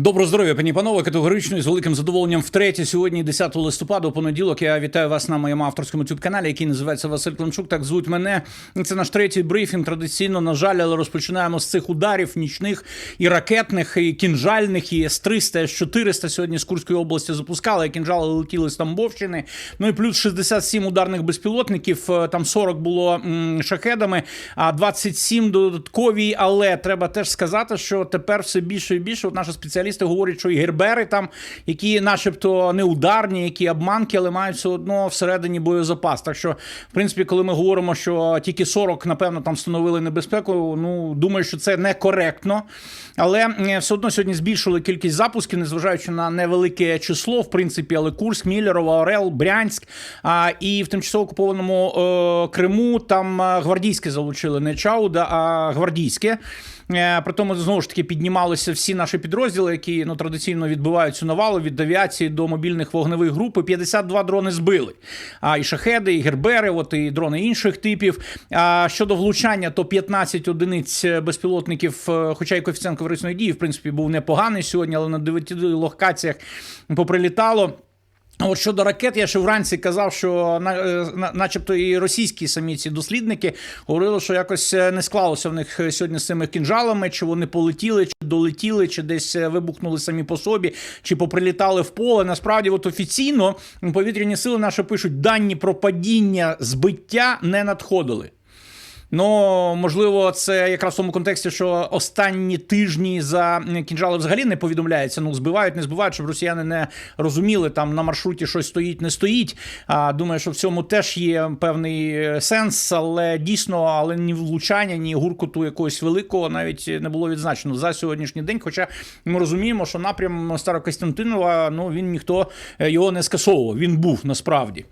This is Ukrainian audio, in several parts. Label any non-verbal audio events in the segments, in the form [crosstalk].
Доброго здоров'я, пані панове. Категорично і з великим задоволенням втретє сьогодні, 10 листопада, понеділок. Я вітаю вас на моєму авторському youtube каналі, який називається Василь Климчук. Так звуть мене. Це наш третій брифінг. Традиційно, на жаль, але розпочинаємо з цих ударів нічних і ракетних, і кінжальних, і С-300, С-400 сьогодні з Курської області запускали. і Кінжали летіли з Тамбовщини. Ну і плюс 67 ударних безпілотників. Е, Там 40 було м, шахедами, а 27 додаткові. Але треба теж сказати, що тепер все більше і більше. От наші спеціалісти говорять, що і гербери там, які, начебто, не ударні, які обманки, але мають все одно всередині боєзапас. Так що, в принципі, коли ми говоримо, що тільки 40, напевно, там встановили небезпеку, ну думаю, що це некоректно. Але все одно сьогодні збільшили кількість запусків, незважаючи на невелике число, в принципі, але Курськ, Міллерова, Орел, Брянськ. А, і в тимчасово окупованому е, Криму там е, гвардійське залучили не Чауда, а гвардійське. Е, При тому знову ж таки піднімалися всі наші підрозділи, які ну традиційно відбивають цю навалу від авіації до мобільних вогневих груп. І 52 дрони збили. А і шахеди, і гербери, от і дрони інших типів. А щодо влучання, то 15 одиниць безпілотників, е, хоча й коефіцієнт корисної дії, в принципі, був непоганий сьогодні, але на 9 локаціях поприлітало. От щодо ракет, я ще вранці казав, що е, на- начебто і російські самі ці дослідники говорили, що якось е, не склалося в них сьогодні з цими кінжалами, чи вони полетіли, чи долетіли, чи десь е, вибухнули самі по собі, чи поприлітали в поле. Насправді, от офіційно повітряні сили наші пишуть, дані про падіння збиття не надходили. Ну, можливо, це якраз в тому контексті, що останні тижні за кінжали взагалі не повідомляється. Ну, збивають, не збивають, щоб росіяни не розуміли, там на маршруті щось стоїть, не стоїть. А думаю, що в цьому теж є певний е, сенс, але дійсно, але ні влучання, ні гуркоту якогось великого навіть не було відзначено за сьогоднішній день. Хоча ми розуміємо, що напрям Старокостянтинова, ну він ніхто е, його не скасовував. Він був насправді.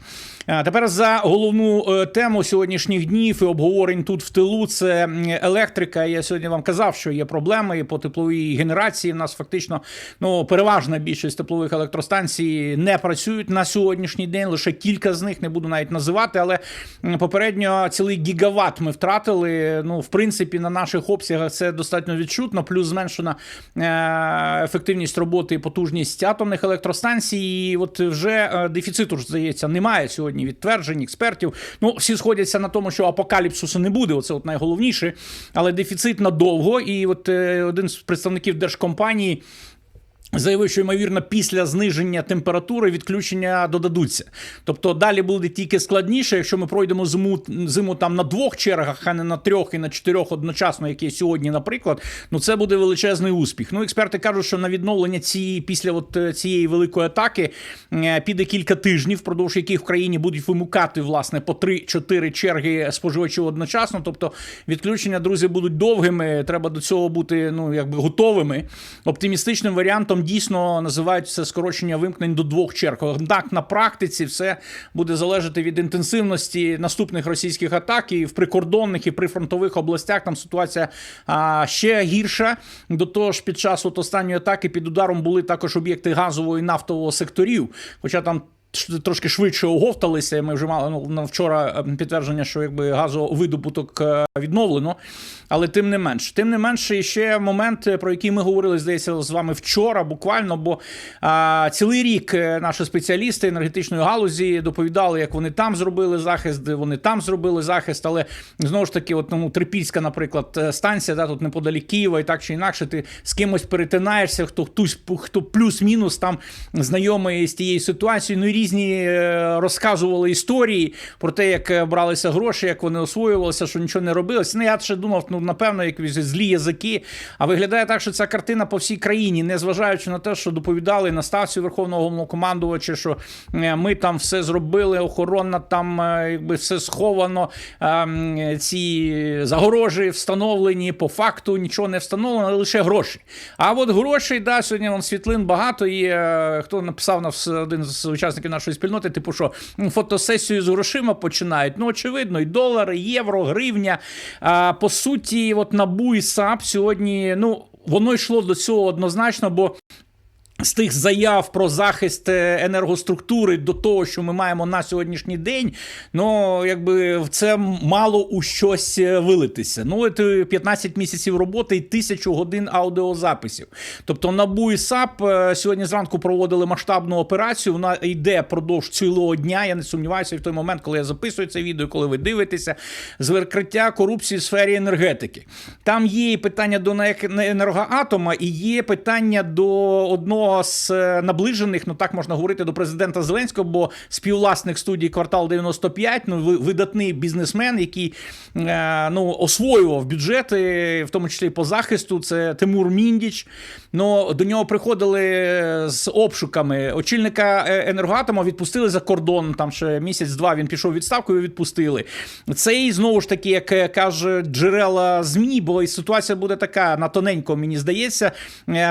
А Тепер за головну е, тему сьогоднішніх днів і обговорень тут в тилу це електрика. Я сьогодні вам казав, що є проблеми і по тепловій генерації. У нас фактично ну переважна більшість теплових електростанцій не працюють на сьогоднішній день. Лише кілька з них не буду навіть називати. Але попередньо цілий гігават ми втратили. Ну, в принципі, на наших обсягах це достатньо відчутно. Плюс зменшена е, ефективність роботи і потужність атомних електростанцій. І от вже е, дефіциту ж здається немає сьогодні відтверджень експертів. Ну всі сходяться на тому, що апокаліпсису не буде. Оце от найголовніше, але дефіцит надовго. І от е, один з представників держкомпанії. Заявив, що ймовірно після зниження температури відключення додадуться. Тобто далі буде тільки складніше, якщо ми пройдемо зиму зиму там на двох чергах, а не на трьох і на чотирьох одночасно, як є сьогодні, наприклад. Ну це буде величезний успіх. Ну, експерти кажуть, що на відновлення цієї після от е, цієї великої атаки е, піде кілька тижнів, впродовж яких в країні будуть вимукати власне по 3-4 черги споживачів одночасно. Тобто відключення, друзі, будуть довгими. Треба до цього бути ну якби готовими. Оптимістичним варіантом дійсно називають це скорочення вимкнень до двох черг. Однак на практиці все буде залежати від інтенсивності наступних російських атак і в прикордонних і прифронтових областях. Там ситуація а, ще гірша. До того ж, під час от останньої атаки під ударом були також об'єкти газового і нафтового секторів, хоча там. Трошки швидше оговталися. і Ми вже мали ну, вчора е, підтвердження, що якби газовидобуток е, відновлено. Але тим не менш, тим не менше, ще момент, е, про який ми говорили, здається, з вами вчора, буквально, бо а, цілий рік е, наші спеціалісти енергетичної галузі доповідали, як вони там зробили захист, вони там зробили захист. Але знову ж таки, от ну, Трипільська, наприклад, станція, да, тут неподалік Києва, і так чи інакше, ти з кимось перетинаєшся, хто хтось хто плюс-мінус там знайомий з тією ситуацією. Ну і різні е, розказували історії про те, як е, бралися гроші, як вони освоювалися, що нічого не робилося. Ну я ще думав, ну напевно, якісь злі язики. А виглядає так, що ця картина по всій країні, незважаючи на те, що доповідали на ставці Верховного Головнокомандувача, що е, ми там все зробили, охорона там якби все сховано, ці загорожі встановлені, по факту нічого не встановлено, лише гроші. А от грошей, да, сьогодні вон світлин багато. І хто написав нас один з учасників нашої спільноти, типу, що фотосесію з грошима починають. Ну, очевидно, і долари, євро, гривня. А, по суті, от НАБУ і САП сьогодні, ну, воно йшло до цього однозначно, бо з тих заяв про захист е, енергоструктури до того, що ми маємо на сьогоднішній день, ну якби це мало у щось е, вилитися. Ну це 15 місяців роботи і тисячу годин аудіозаписів. Тобто НАБУ і САП е, сьогодні зранку проводили масштабну операцію. Вона йде продовж цілого дня. Я не сумніваюся в той момент, коли я записую це відео, коли ви дивитеся, з викриття корупції в сфері енергетики. Там є і питання до енергоатома, і є питання до одного з е, наближених, ну так можна говорити, до президента Зеленського, бо співвласник студії квартал 95, ну видатний бізнесмен, який е, ну, освоював бюджети, в тому числі по захисту. Це Тимур Міндіч. Ну до нього приходили з обшуками. Очільника е, енергоатома відпустили за кордон. Там ще місяць-два він пішов відставку і відпустили. Цей знову ж таки, як каже джерела змі, бо і ситуація буде така на тоненько, мені здається.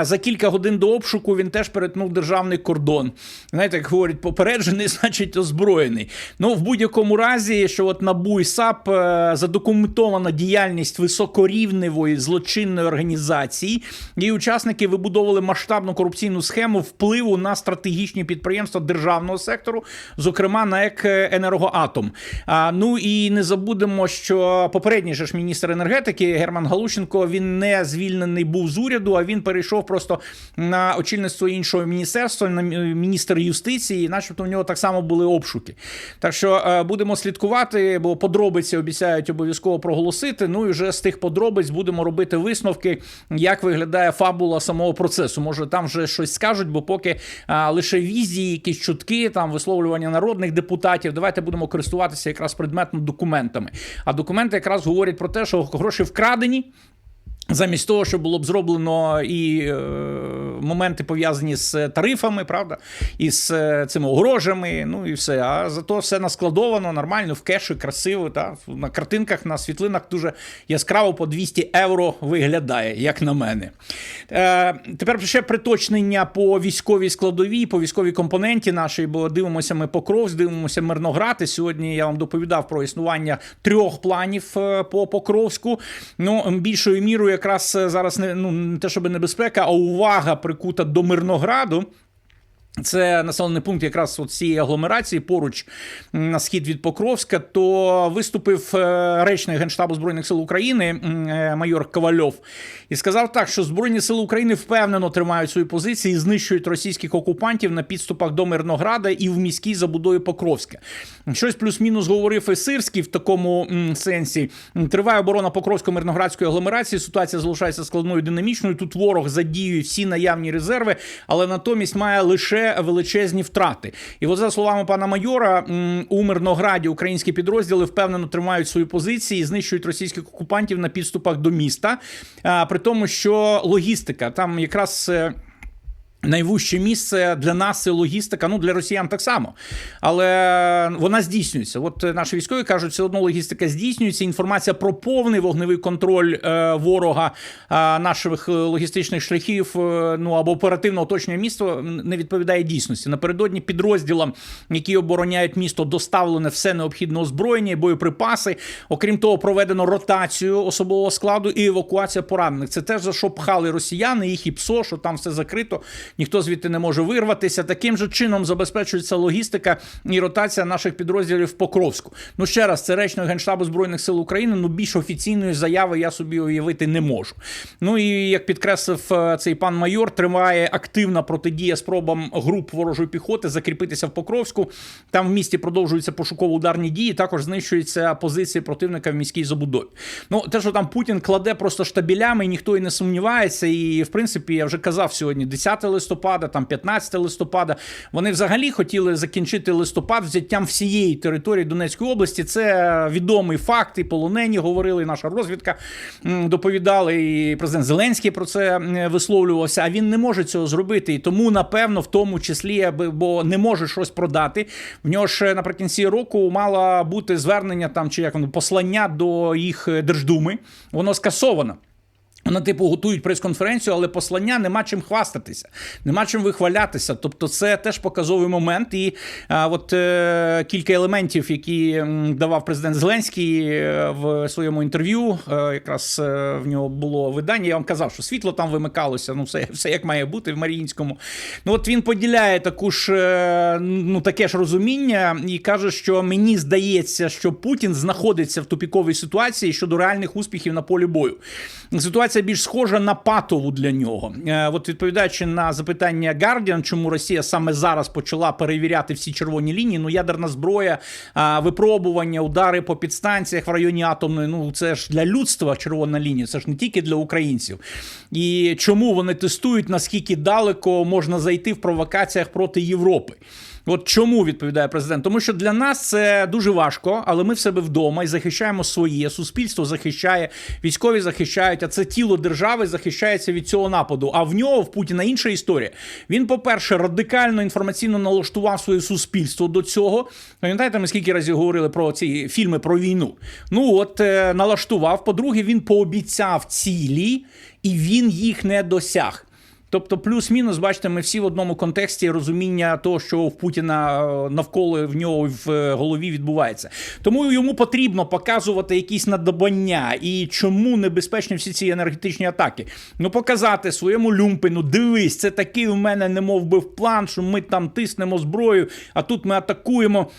За кілька годин до обшуку він теж перетнув державний кордон. Знаєте, як говорять, попереджений, [laughs] значить озброєний. Ну, в будь-якому разі, що от НАБУ і САП е, задокументована діяльність високорівневої злочинної організації, її учасники вибудовували масштабну корупційну схему впливу на стратегічні підприємства державного сектору, зокрема на ЕК енергоатом. А, Ну і не забудемо, що попередній же ж міністр енергетики Герман Галущенко він не звільнений був з уряду, а він перейшов просто на очільництво іншого міністерства, міністр юстиції, начебто у нього так само були обшуки. Так що е, будемо слідкувати, бо подробиці обіцяють обов'язково проголосити. Ну і вже з тих подробиць будемо робити висновки, як виглядає фабула самого процесу. Може, там вже щось скажуть, бо поки лише візії, якісь чутки, там висловлювання народних депутатів. Давайте будемо користуватися якраз предметно документами. А документи якраз говорять про те, що гроші вкрадені. Замість того, що було б зроблено і е, моменти пов'язані з тарифами, правда, і з е, цими огорожами, ну і все. А зато все наскладовано нормально, в кеші, красиво. Та? На картинках, на світлинах дуже яскраво по 200 євро виглядає, як на мене. Е, Тепер ще приточнення по військовій складовій, по військовій компоненті нашій, бо дивимося ми Покровськ, дивимося Мирноград. І Сьогодні я вам доповідав про існування трьох планів е, по Покровську. Ну, більшою мірою якраз е, зараз не ну не те, щоб небезпека, а увага прикута до Мирнограду. Це населений пункт якраз от цієї агломерації поруч на схід від Покровська. То виступив е, речник Генштабу Збройних сил України е, майор Ковальов і сказав так, що Збройні сили України впевнено тримають свої позиції і знищують російських окупантів на підступах до Мирнограда і в міській забудові Покровська. Щось плюс-мінус говорив і Сирський в такому сенсі. Триває оборона Покровсько-Мирноградської агломерації. Ситуація залишається складною динамічною. Тут ворог задіює всі наявні резерви, але натомість має лише величезні втрати. І от за словами пана майора, у Мирнограді українські підрозділи впевнено тримають свої позиції і знищують російських окупантів на підступах до міста. При тому, що логістика там якраз. Е, Найвужче місце для нас це логістика, ну для росіян так само, але вона здійснюється. От наші військові кажуть, все одно логістика здійснюється. Інформація про повний вогневий контроль е, ворога е, наших логістичних шляхів, е, ну або оперативного оточення міста не відповідає дійсності. Напередодні підрозділам, які обороняють місто, доставлене все необхідне озброєння, боєприпаси. Окрім того, проведено ротацію особового складу і евакуація поранених. Це теж за що пхали росіяни, їх і ПСО, що там все закрито ніхто звідти не може вирватися. Таким же чином забезпечується логістика і ротація наших підрозділів в Покровську. Ну ще раз, це речник Генштабу Збройних сил України. Ну більш офіційної заяви я собі уявити не можу. Ну і як підкреслив е, цей пан майор, триває активна протидія спробам груп ворожої піхоти закріпитися в Покровську. Там в місті продовжуються пошуково-ударні дії. Також знищуються позиції противника в міській забудові. Ну те, що там Путін кладе просто штабілями, ніхто і не сумнівається. І в принципі я вже казав сьогодні, 10 листопада, там 15 листопада. Вони взагалі хотіли закінчити листопад взяттям всієї території Донецької області. Це відомий факт. І полонені говорили, і наша розвідка доповідали, і президент Зеленський про це висловлювався. А він не може цього зробити. І тому, напевно, в тому числі, бо не може щось продати. В нього ж наприкінці року мало бути звернення там чи як воно послання до їх держдуми. Воно скасовано. На типу готують прес-конференцію, але послання нема чим хвастатися, нема чим вихвалятися. Тобто, це теж показовий момент. І а, от е, кілька елементів, які давав президент Зеленський е, в своєму інтерв'ю, е, якраз е, в нього було видання. Я вам казав, що світло там вимикалося. Ну, все, все як має бути в Маріїнському. Ну от він поділяє таку ж е, ну таке ж розуміння і каже, що мені здається, що Путін знаходиться в тупіковій ситуації щодо реальних успіхів на полі бою. Ситуація більш схожа на патову для нього. Е, От відповідаючи на запитання Guardian, чому Росія саме зараз почала перевіряти всі червоні лінії, ну ядерна зброя, випробування, удари по підстанціях в районі атомної. Ну це ж для людства червона лінія, це ж не тільки для українців. І чому вони тестують, наскільки далеко можна зайти в провокаціях проти Європи? От чому відповідає президент? Тому що для нас це дуже важко, але ми в себе вдома і захищаємо своє. Суспільство захищає, військові захищають, а це тіло держави захищається від цього нападу. А в нього в Путіна інша історія. Він, по-перше, радикально інформаційно налаштував своє суспільство до цього. Пам'ятаєте, ми скільки разів говорили про ці фільми про війну? Ну от е, налаштував. По-друге, він пообіцяв цілі, і він їх не досяг. Тобто, плюс-мінус, бачите, ми всі в одному контексті розуміння того, що в Путіна е, навколо в нього в е, голові відбувається. Тому йому потрібно показувати якісь надбання і чому небезпечні всі ці енергетичні атаки. Ну, показати своєму люмпину, дивись, це такий у мене не мов би план, що ми там тиснемо зброю, а тут ми атакуємо.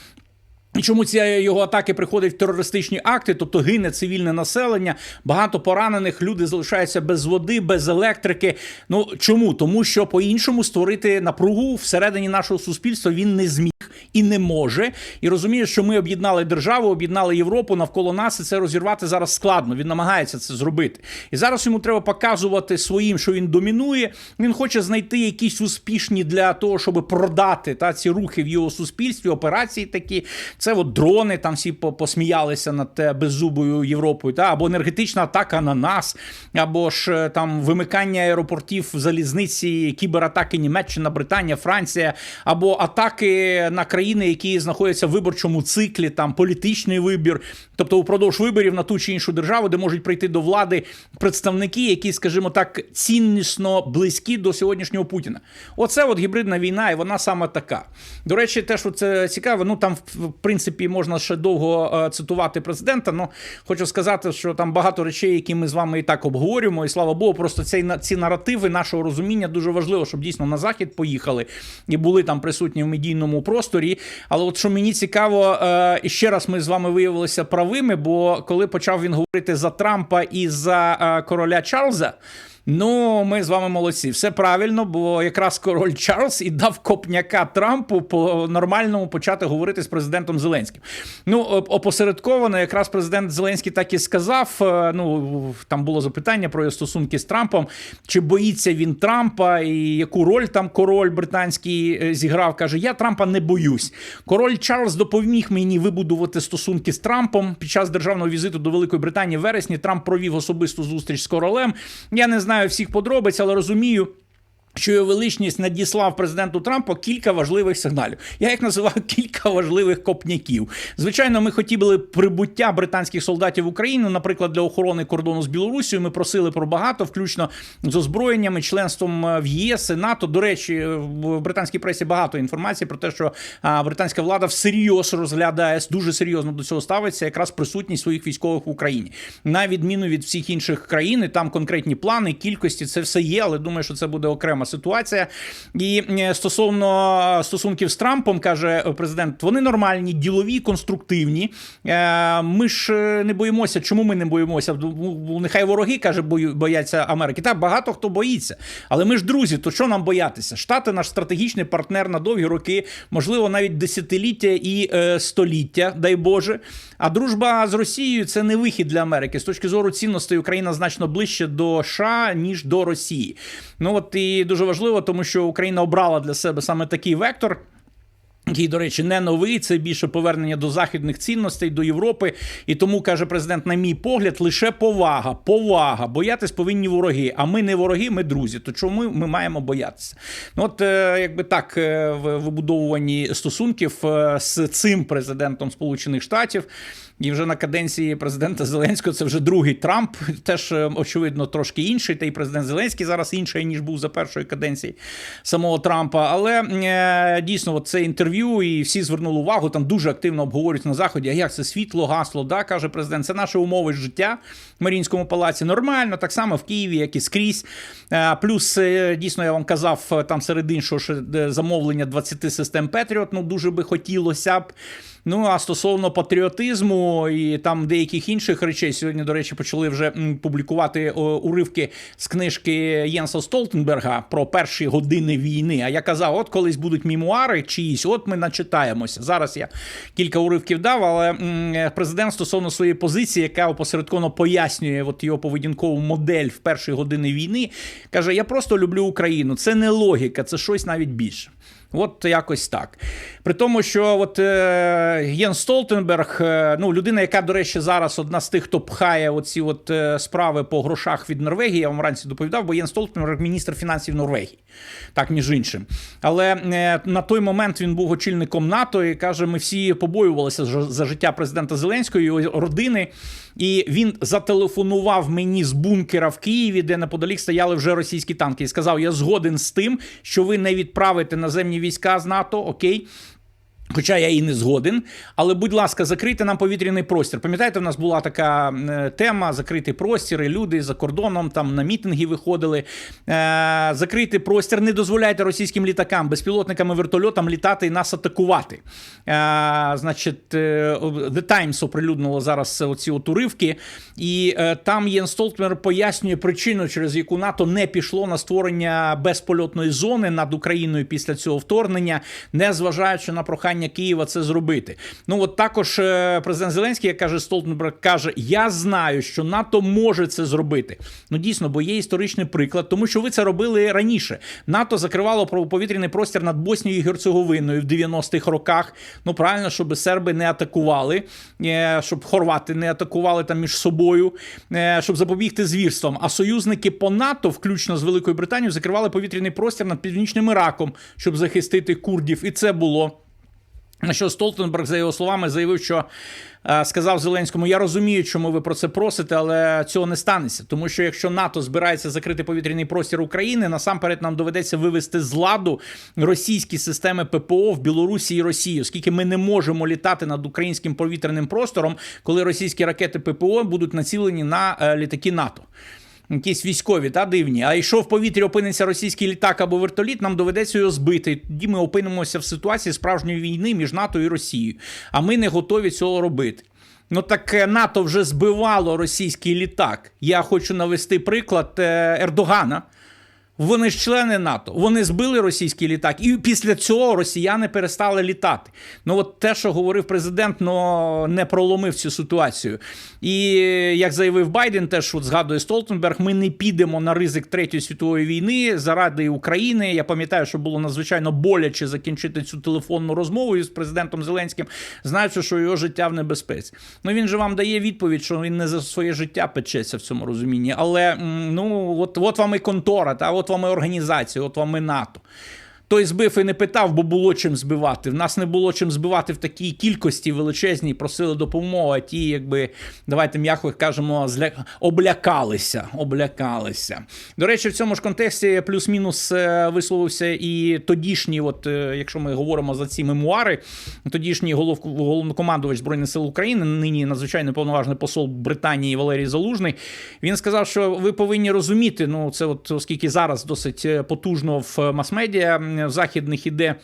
Чому ці його атаки приходять в терористичні акти, тобто гине цивільне населення, багато поранених, люди залишаються без води, без електрики. Ну чому? Тому що по-іншому створити напругу всередині нашого суспільства він не зміг і не може. І розуміє, що ми об'єднали державу, об'єднали Європу навколо нас, і це розірвати зараз складно. Він намагається це зробити. І зараз йому треба показувати своїм, що він домінує. Він хоче знайти якісь успішні для того, щоб продати та ці рухи в його суспільстві, операції такі. Це от дрони, там всі по- посміялися над те беззубою Європою, та або енергетична атака на нас, або ж е, там вимикання аеропортів залізниці, кібератаки Німеччина, Британія, Франція, або атаки на країни, які знаходяться в виборчому циклі, там політичний вибір, тобто упродовж виборів на ту чи іншу державу, де можуть прийти до влади представники, які, скажімо так, ціннісно близькі до сьогоднішнього Путіна. Оце от гібридна війна, і вона саме така. До речі, те, що це цікаво, ну там в принципі можна ще довго е, цитувати президента. Ну хочу сказати, що там багато речей, які ми з вами і так обговорюємо, і слава Богу, просто на- ці наративи нашого розуміння дуже важливо, щоб дійсно на захід поїхали і були там присутні в медійному просторі. Але от що мені цікаво, е, ще раз ми з вами виявилися правими, бо коли почав він говорити за Трампа і за е, короля Чарльза. Ну, ми з вами молодці. Все правильно, бо якраз король Чарльз і дав копняка Трампу по нормальному почати говорити з президентом Зеленським. Ну, опосередковано, якраз президент Зеленський так і сказав. е, Ну там було запитання про його стосунки з Трампом. Чи боїться він Трампа, і яку роль там король британський е, зіграв? каже: Я Трампа не боюсь. Король Чарльз допоміг мені вибудувати стосунки з Трампом під час державного візиту до Великої Британії в вересні. Трамп провів особисту зустріч з королем. Я не знаю всіх подробиць, але розумію. Що його величність надіслав президенту Трампу кілька важливих сигналів. Я їх називаю [laughs] кілька важливих копняків. Звичайно, ми хотіли прибуття британських солдатів в Україну, наприклад, для охорони кордону з Білорусією. Ми просили про багато, включно з озброєннями, членством е, в ЄС і НАТО. До речі, в британській пресі багато інформації про те, що британська влада всерйоз розглядає дуже серйозно до цього ставиться, якраз присутність своїх військових в Україні, на відміну від всіх інших країн. Там конкретні плани, кількості, це все є, але думаю, що це буде окрема ситуація. І е, стосовно стосунків з Трампом, каже президент, вони нормальні, ділові, конструктивні. Е, Ми ж е, не боїмося. Чому ми не боїмося? Нехай вороги каже, бояться Америки. Так, багато хто боїться. Але ми ж друзі, то що нам боятися? Штати наш стратегічний партнер на довгі роки, можливо, навіть десятиліття і е, століття, дай Боже. А дружба з Росією це не вихід для Америки. З точки зору цінностей Україна значно ближче до США, ніж до Росії. Ну от і дуже важливо, тому що Україна обрала для себе саме такий вектор. Який, до речі, не новий, це більше повернення до західних цінностей, до Європи. І тому каже президент, на мій погляд, лише повага, повага. Боятись повинні вороги. А ми не вороги, ми друзі. То чому ми, маємо боятися? Ну, от е, якби так, е, в вибудовуванні стосунків е, з цим президентом Сполучених Штатів. І вже на каденції президента Зеленського це вже другий Трамп, теж е, очевидно трошки інший. Та й президент Зеленський зараз інший ніж був за першої каденції самого Трампа. Але е, дійсно, от це інтерв'ю, і всі звернули увагу. Там дуже активно обговорюють на заході. А як це світло, гасло? Да, каже президент. Це наші умови життя в Маріїнському палаці. Нормально, так само в Києві, як і скрізь. Е, плюс дійсно я вам казав там серед іншого, замовлення 20 систем Петріот. Ну дуже би хотілося б. Ну а стосовно патріотизму і там деяких інших речей, сьогодні, до речі, почали вже публікувати уривки з книжки Єнса Столтенберга про перші години війни. А я казав, от колись будуть мемуари чиїсь, от ми начитаємося. Зараз я кілька уривків дав, але президент стосовно своєї позиції, яка опосередковано пояснює от його поведінкову модель в перші години війни, каже: Я просто люблю Україну. Це не логіка, це щось навіть більше. От якось так. При тому, що от е, Єн Столтенберг, е, ну людина, яка, до речі, зараз одна з тих, хто пхає оці от е, справи по грошах від Норвегії, я вам вранці доповідав, бо Єн Столтенберг міністр фінансів Норвегії, так між іншим. Але е, на той момент він був очільником НАТО і каже: ми всі побоювалися за, за життя президента Зеленського і його родини. І він зателефонував мені з бункера в Києві, де неподалік стояли вже російські танки, і сказав: Я згоден з тим, що ви не відправите наземні війська з НАТО, окей. Хоча я і не згоден, але будь ласка, закрийте нам повітряний простір. Пам'ятаєте, в нас була така е, тема: закритий простір, і люди за кордоном там на мітинги виходили. Е, закритий простір, не дозволяйте російським літакам, безпілотникам і вертольотам літати і нас атакувати. Е, значить, е, The Times оприлюднило зараз оці от уривки, і е, там Єн Столтмер пояснює причину, через яку НАТО не пішло на створення безпольотної зони над Україною після цього вторгнення, не зважаючи на прохання Києва це зробити. Ну от також е, президент Зеленський, як каже Столтенберг, каже: Я знаю, що НАТО може це зробити. Ну дійсно, бо є історичний приклад, тому що ви це робили раніше. НАТО закривало повітряний простір над Боснією і Герцеговиною в 90-х роках. Ну правильно, щоб серби не атакували, е, щоб хорвати не атакували там між собою, е, щоб запобігти звірствам. А союзники по НАТО, включно з Великою Британією, закривали повітряний простір над північним Іраком, щоб захистити курдів. І це було. На що Столтенберг, за його словами, заявив, що е, сказав Зеленському: Я розумію, чому ви про це просите, але цього не станеться. Тому що якщо НАТО збирається закрити повітряний простір України, насамперед нам доведеться вивести з ладу російські системи ППО в Білорусі і Росії, оскільки ми не можемо літати над українським повітряним простором, коли російські ракети ППО будуть націлені на е, літаки НАТО якісь військові та дивні. А якщо в повітрі опиниться російський літак або вертоліт, нам доведеться його збити. Тоді ми опинимося в ситуації справжньої війни між НАТО і Росією. А ми не готові цього робити. Ну так е, НАТО вже збивало російський літак. Я хочу навести приклад е, Ердогана. Вони ж члени НАТО, вони збили російський літак, і після цього росіяни перестали літати. Ну от те, що говорив президент, ну не проломив цю ситуацію. І як заявив Байден, теж от згадує Столтенберг, ми не підемо на ризик третьої світової війни заради України. Я пам'ятаю, що було надзвичайно боляче закінчити цю телефонну розмову з президентом Зеленським, знаючи, що його життя в небезпеці. Ну він же вам дає відповідь, що він не за своє життя печеться в цьому розумінні. Але ну от, от вам і контора, та от вам і організація, от вам і НАТО. Той збив і не питав, бо було чим збивати. В нас не було чим збивати в такій кількості величезній, просили допомогу, а ті, якби, давайте м'яко кажемо, зля... облякалися. облякалися. До речі, в цьому ж контексті плюс-мінус е, висловився і тодішній, от е, якщо ми говоримо за ці мемуари, тодішній голов... головнокомандувач Збройних сил України, нині надзвичайно повноважний посол Британії Валерій Залужний. Він сказав, що ви повинні розуміти, ну це от оскільки зараз досить е, потужно в мас-медіа західних іде,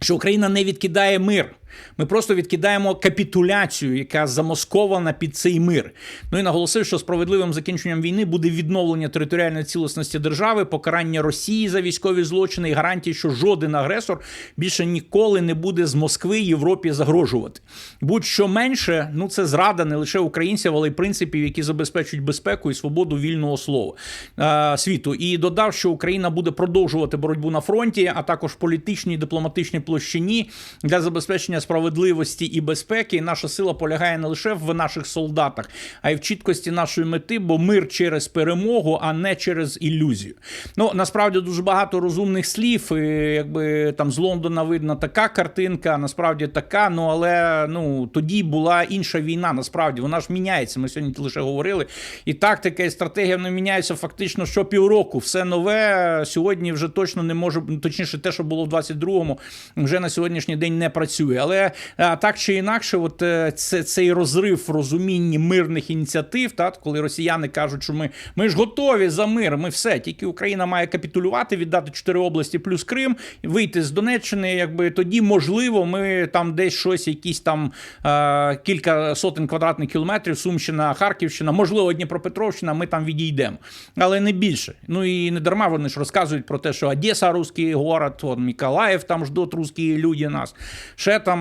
що Україна не відкидає мир. Ми просто відкидаємо капітуляцію, яка замоскована під цей мир. Ну і наголосив, що справедливим закінченням війни буде відновлення територіальної цілісності держави, покарання Росії за військові злочини і гарантії, що жоден агресор більше ніколи не буде з Москви Європі загрожувати. Будь-що менше, ну це зрада не лише українців, але й принципів, які забезпечують безпеку і свободу вільного слова е, світу. І додав, що Україна буде продовжувати боротьбу на фронті, а також політичній і дипломатичній площині для забезпечення справедливості і безпеки. І наша сила полягає не лише в наших солдатах, а й в чіткості нашої мети, бо мир через перемогу, а не через ілюзію. Ну насправді дуже багато розумних слів. І, якби там з Лондона видно така картинка, насправді така. Ну але ну тоді була інша війна. Насправді вона ж міняється. Ми сьогодні лише говорили. І тактика, і стратегія вони міняються фактично що півроку. Все нове сьогодні вже точно не може, точніше, те, що було в 22-му, вже на сьогоднішній день не працює. Але так чи інакше, от е, це цей розрив в розумінні мирних ініціатив, та коли росіяни кажуть, що ми, ми ж готові за мир, ми все, тільки Україна має капітулювати, віддати чотири області плюс Крим, вийти з Донеччини. Якби тоді можливо, ми там десь щось, якісь там е, кілька сотень квадратних кілометрів, Сумщина, Харківщина, можливо, Дніпропетровщина, ми там відійдемо, але не більше. Ну і не дарма вони ж розказують про те, що Одеса русський город, Миколаїв там ждуть русські люди нас. Ще там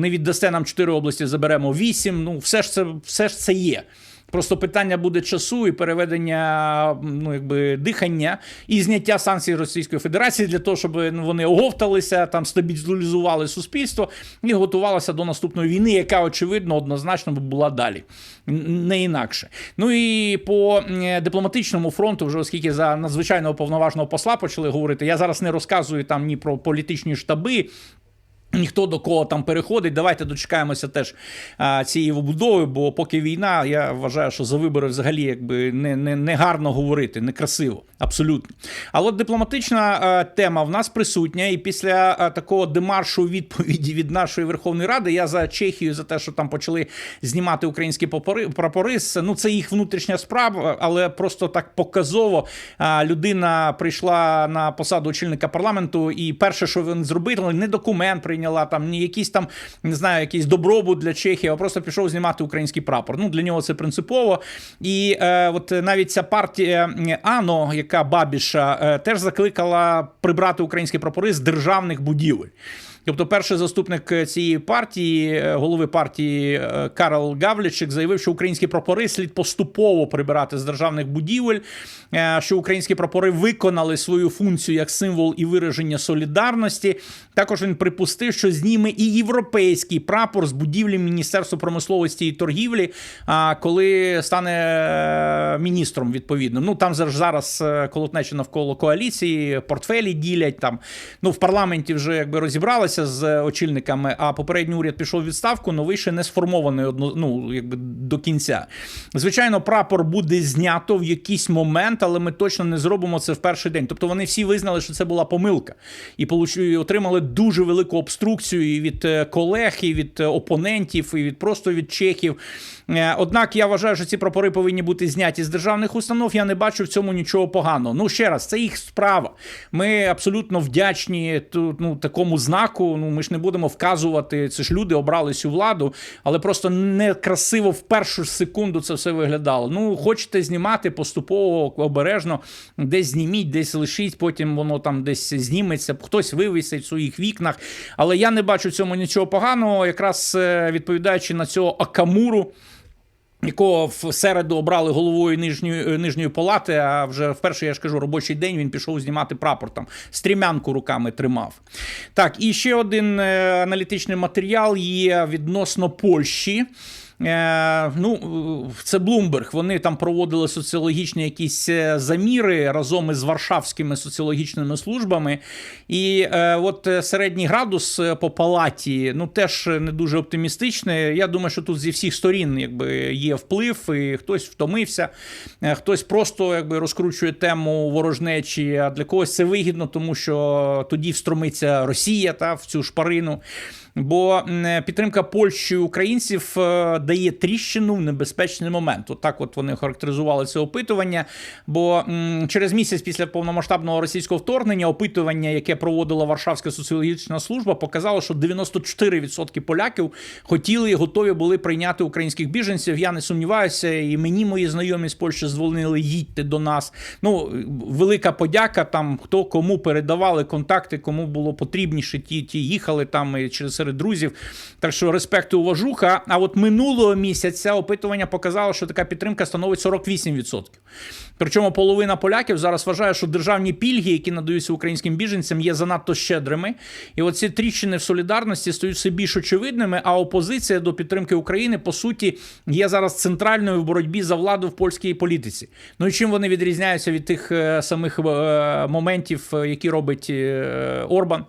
не віддасте нам чотири області, заберемо вісім. Ну, все ж це, все ж це є. Просто питання буде часу і переведення ну, якби, дихання і зняття санкцій Російської Федерації для того, щоб ну, вони оговталися, там стабілізували суспільство і готувалися до наступної війни, яка очевидно однозначно була далі, не інакше. Ну і по дипломатичному фронту, вже оскільки за надзвичайного повноважного посла почали говорити, я зараз не розказую там ні про політичні штаби. Ніхто до кого там переходить. Давайте дочекаємося теж а, цієї вибудови, бо поки війна, я вважаю, що за вибори взагалі якби не не, не гарно говорити, не красиво, абсолютно. Але дипломатична а, тема в нас присутня, і після а, такого демаршу відповіді від нашої Верховної Ради я за Чехію за те, що там почали знімати українські прапори, прапори ну це їх внутрішня справа, але просто так показово а, людина прийшла на посаду очільника парламенту, і перше, що він зробили, не документ прийняв прийняла там не якийсь там не знаю, якийсь добробут для Чехії, а просто пішов знімати український прапор. Ну для нього це принципово. І е, от навіть ця партія АНО, яка Бабіша, е, теж закликала прибрати українські прапори з державних будівель. Тобто, перший заступник цієї партії, голови партії Карл Гавлічик, заявив, що українські прапори слід поступово прибирати з державних будівель, що українські прапори виконали свою функцію як символ і вираження солідарності. Також він припустив, що зніме і європейський прапор з будівлі Міністерства промисловості і торгівлі, коли стане міністром відповідно. Ну там зараз колотнечі навколо коаліції, портфелі ділять там. Ну в парламенті вже якби розібралися з очільниками, а попередній уряд пішов у відставку, новий ще не сформований одно, ну, якби до кінця. Звичайно, прапор буде знято в якийсь момент, але ми точно не зробимо це в перший день. Тобто вони всі визнали, що це була помилка, і отримали дуже велику обструкцію і від е, колег, і від е, опонентів, і від просто від чехів. Е, однак я вважаю, що ці прапори повинні бути зняті з державних установ. Я не бачу в цьому нічого поганого. Ну ще раз, це їх справа. Ми абсолютно вдячні ну, такому знаку. Ну ми ж не будемо вказувати. Це ж люди обрали цю владу, але просто некрасиво в першу секунду це все виглядало. Ну, хочете знімати поступово обережно, десь зніміть, десь лишіть, потім воно там десь зніметься, хтось вивісить в своїх вікнах. Але я не бачу цьому нічого поганого, якраз е, відповідаючи на цього Акамуру якого в середу обрали головою нижньої е, нижньої палати. А вже вперше я ж кажу, робочий день він пішов знімати прапор там стрімянку руками тримав. Так, і ще один е, аналітичний матеріал є відносно Польщі. Е, ну, це Блумберг. Вони там проводили соціологічні якісь е, заміри разом із Варшавськими соціологічними службами. І е, от середній градус по палаті ну теж не дуже оптимістичний. Я думаю, що тут зі всіх сторін якби є вплив, і хтось втомився, хтось просто якби розкручує тему ворожнечі. А для когось це вигідно, тому що тоді встромиться Росія та в цю шпарину. Бо підтримка Польщі українців е, дає тріщину в небезпечний момент. От, от вони характеризували це опитування. Бо через місяць після повномасштабного російського вторгнення опитування, яке проводила Варшавська соціологічна служба, показало, що 94% поляків хотіли і готові були прийняти українських біженців. Я не сумніваюся, і мені мої знайомі з Польщі дзвонили, їдьте до нас. Ну велика подяка там, хто кому передавали контакти, кому було потрібніше. Ті ті їхали там і через серед друзів. Так що респект і уважуха. А от минулого. місяця опитування показало, що така підтримка становить 48%. Причому половина поляків зараз вважає, що державні пільги, які надаються українським біженцям, є занадто щедрими. І оці тріщини в солідарності стають все більш очевидними. А опозиція до підтримки України по суті є зараз центральною в боротьбі за владу в польській політиці. Ну і чим вони відрізняються від тих е, самих е, моментів, е, які робить Орбан?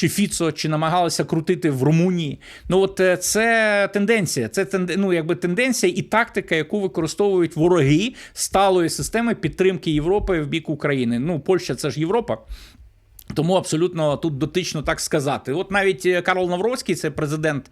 Чи Фіцо, чи намагалися крутити в Румунії. Ну от е, це тенденція. Це ну, якби тенденція і тактика, яку використовують вороги сталої системи підтримки Європи в бік України. Ну, Польща це ж Європа. Тому абсолютно тут дотично так сказати. От навіть е, Карл Навроцький, це президент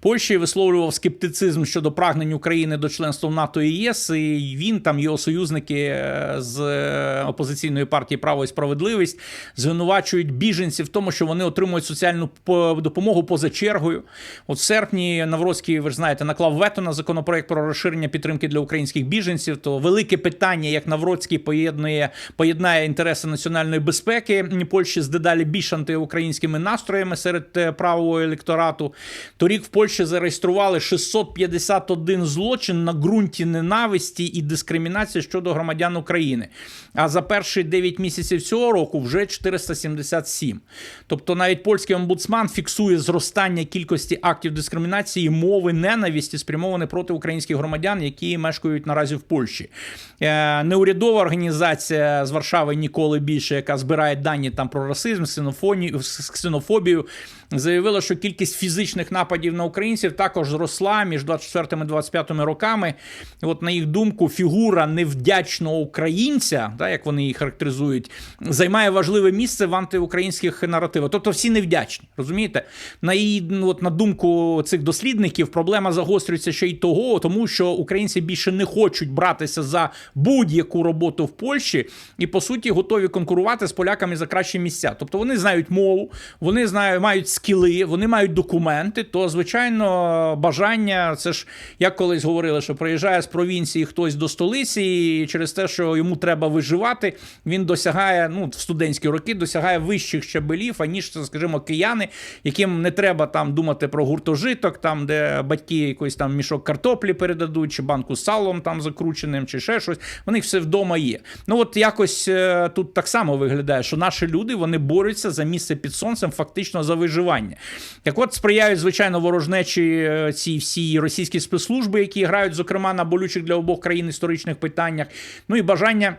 Польщі, висловлював скептицизм щодо прагнень України до членства в НАТО і ЄС. І він там його союзники е, з е, опозиційної партії Право і справедливість звинувачують біженців в тому, що вони отримують соціальну по- допомогу поза чергою. От в серпні Навроцький, ви ж знаєте, наклав вето на законопроект про розширення підтримки для українських біженців. То велике питання, як Навроцький поєднує поєднає інтереси національної безпеки Польщі з дедалі більш антиукраїнськими настроями серед е, правого електорату. Торік в Польщі зареєстрували 651 злочин на ґрунті ненависті і дискримінації щодо громадян України. А за перші 9 місяців цього року вже 477. Тобто навіть польський омбудсман фіксує зростання кількості актів дискримінації, мови ненависті, спрямовані проти українських громадян, які мешкають наразі в Польщі. Е, Неурядова організація з Варшави ніколи більше, яка збирає дані там про расизм, ксенофобію, заявила, що кількість фізичних нападів на українців також зросла між 24 і 25 роками. От на їх думку, фігура невдячного українця, як вони її характеризують, займає важливе місце в антиукраїнських наративах. Тобто всі невдячні. Розумієте? На її ну, от, на думку цих дослідників, проблема загострюється ще й того, тому що українці більше не хочуть братися за будь-яку роботу в Польщі і по суті готові конкурувати з поляками за кращі місця. Тобто вони знають мову, вони знають, мають скіли, вони мають документи. То звичайно бажання. Це ж як колись говорили, що приїжджає з провінції хтось до столиці, і через те, що йому треба виживати, він досягає ну в студентські роки, досягає вищих щабелів, аніж скажімо, кияни, яким не треба там думати про гуртожиток, там де батьки якийсь там мішок картоплі передадуть, чи банку з салом там закрученим, чи ще щось. У них все вдома є. Ну от якось е, тут так само виглядає, що наші люди вони борються за місце під сонцем, фактично за виживання. Так от сприяють, звичайно, ворожнечі е, ці всі російські спецслужби, які грають, зокрема, на болючих для обох країн історичних питаннях. Ну і бажання.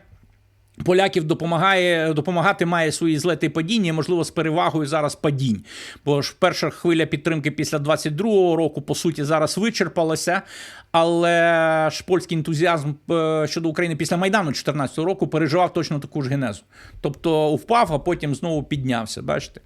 Поляків допомагає допомагати має свої злети падіння, можливо, з перевагою зараз падінь. Бо ж перша хвиля підтримки після 22-го року, по суті, зараз вичерпалася. Але ж польський ентузіазм е, щодо України після Майдану 14-го року переживав точно таку ж генезу. Тобто впав, а потім знову піднявся. Бачите?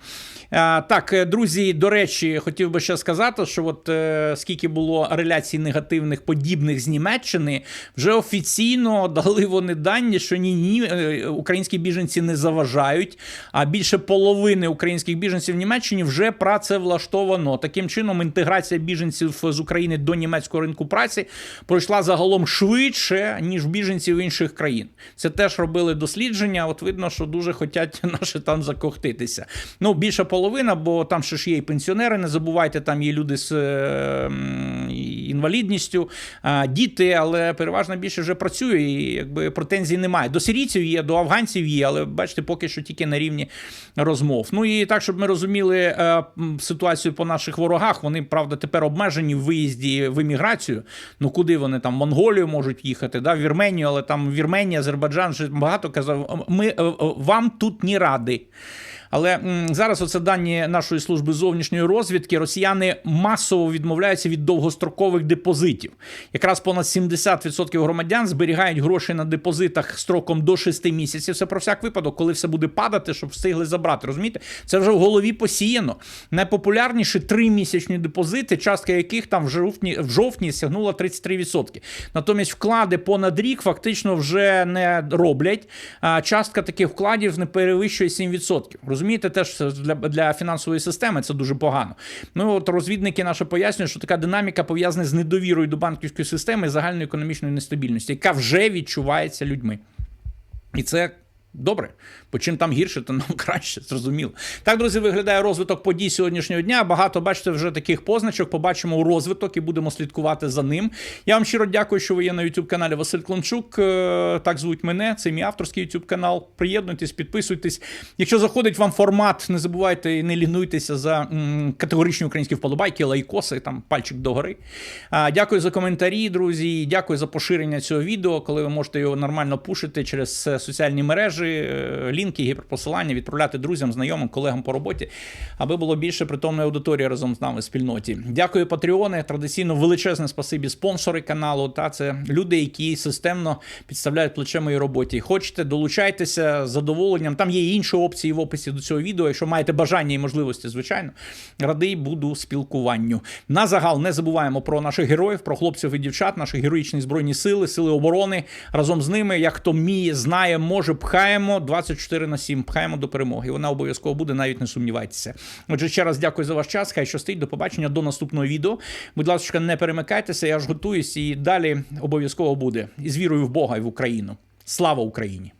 Так, е, друзі, до речі, хотів би ще сказати, що от е, скільки було реляцій негативних подібних з Німеччини, вже офіційно [laughs] дали вони дані, що ні, ні, е, українські біженці не заважають, а більше половини українських біженців в Німеччині вже працевлаштовано. Таким чином, інтеграція біженців з України до німецького ринку праці пройшла загалом швидше, ніж біженців інших країн. Це теж робили дослідження. От видно, що дуже хочуть [laughs] наші там закохтитися. Ну, більша половина, бо там ще ж є і пенсіонери, не забувайте, там є люди з е, інвалідністю, діти, але переважно більше вже працює і якби претензій немає. До сирійців є, до афганців є, але бачите, поки що тільки на рівні розмов. Ну і так, щоб ми розуміли е, ситуацію по наших ворогах, вони правда тепер обмежені в виїзді в еміграцію. Ну куди вони там в Монголію можуть їхати, да, в Вірменію, але там Вірменія, Азербайджан вже багато казав. Ми е, е, вам тут ні ради. Але м, зараз оце дані нашої служби зовнішньої розвідки. Росіяни масово відмовляються від довгострокових депозитів. Якраз понад 70% громадян зберігають гроші на депозитах строком до 6 місяців. Це про всяк випадок, коли все буде падати, щоб встигли забрати. Розумієте? Це вже в голові посіяно. Найпопулярніші тримісячні депозити, частка яких там в жовтні в жовтні сягнула 33%. Натомість вклади понад рік фактично вже не роблять. А частка таких вкладів не перевищує 7%. Розумієте, теж для, для фінансової системи це дуже погано. Ну от розвідники наші пояснюють, що така динаміка пов'язана з недовірою до банківської системи і загальної економічної нестабільності, яка вже відчувається людьми. І це Добре, бо чим там гірше, то нам [laughs] краще, зрозуміло. Так, друзі, виглядає розвиток подій сьогоднішнього дня. Багато бачите вже таких позначок. Побачимо розвиток і будемо слідкувати за ним. Я вам щиро дякую, що ви є на youtube каналі Василь Клончук. Е, Так звуть мене. Це мій авторський youtube канал. Приєднуйтесь, підписуйтесь. Якщо заходить вам формат, не забувайте і не лінуйтеся за категоричні українські вподобайки, лайкоси, там пальчик догори. Дякую за коментарі, друзі. Дякую за поширення цього відео, коли ви можете його нормально пушити через е, соціальні мережі, е, лінки, гіперпосилання, відправляти друзям, знайомим, колегам по роботі, аби було більше притомної аудиторії разом з нами в спільноті. Дякую, Патреони. Традиційно величезне спасибі спонсори каналу. Та це люди, які системно підставляють плече моїй роботі. Хочете, долучайтеся з задоволенням. Там є інші опції в описі до цього відео. Якщо маєте бажання і можливості, звичайно, радий буду спілкуванню. На загал не забуваємо про наших героїв, про хлопців і дівчат, наші героїчні збройні сили, сили оборони. Разом з ними, як хто вміє, знає, може, пхаємо 24 на 7, пхаємо до перемоги. Вона обов'язково буде, навіть не сумнівайтеся. Отже, ще раз дякую за ваш час. Хай щастить. До побачення до наступного відео. Будь ласка, не перемикайтеся. Я ж готуюсь і далі обов'язково буде. І з вірою в Бога і в Україну. Слава Україні!